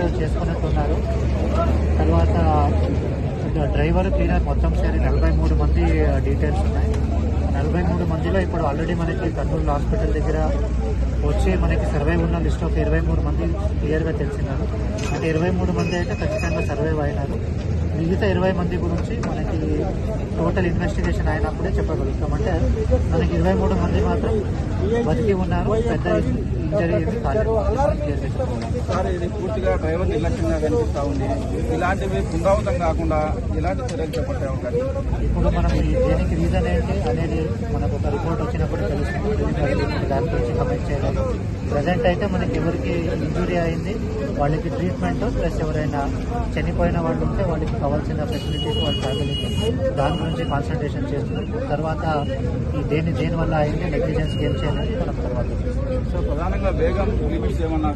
Arrest చేసుకున్నట్టున్నారు. తర్వాత driver cleaner మొత్తం సరి నలభై మూడు మంది డీటెయిల్స్ ఉన్నాయి. నలభై మూడు మందిలో ఇప్పుడు ఆల్రెడీ మనకి కర్నూలు హాస్పిటల్ దగ్గర వచ్చి మనకి సర్వే ఉన్న లిస్ట్ ఒక ఇరవై మూడు మంది క్లియర్గా తెలిసినారు అంటే ఇరవై మూడు మంది అయితే ఖచ్చితంగా సర్వే అయినారు. మిగతా ఇరవై మంది గురించి మనకి టోటల్ ఇన్వెస్టిగేషన్ అయినప్పుడే చెప్పగలుగుతాం. అంటే మనకి ఇరవై మూడు మంది మాత్రం బతికి ఉన్నారు పెద్ద ఇంజరీ ఏమీ కాలేదు క్లియర్గా చెప్పగలం సార్ ఇది పూర్తిగా డ్రైవర్ నిర్లక్ష్యంగా కనిపిస్తా ఉంది. ఇలాంటివి పునరావృతం కాకుండా ఎలాంటి చర్యలు చేపట్టే అవకాశం ఇప్పుడు మనం దేనికి రీజన్ ఏంటి అనేది మనకు ఒక రిపోర్ట్ వచ్చినప్పుడు తెలుస్తుంది. దాని గురించి కమెంట్ చేయలేదు ప్రజెంట్ అయితే మనకి ఎవరికి ఇంజురీ అయింది వాళ్ళకి ట్రీట్మెంట్ ప్లస్ ఎవరైనా చనిపోయిన వాళ్ళు ఉంటే వాళ్ళకి కావాల్సిన ఫెసిలిటీస్ వాళ్ళ ఫ్యామిలీకి దాని గురించి కాన్సన్ట్రేషన్ చేస్తున్నాం తర్వాత ఈ దేని దేని వల్ల అయింది నెగ్లిజెన్స్ ఏం చేయాలని మనం తర్వాత సో ప్రధానంగా వేగం లిమిట్స్ ఏమన్నా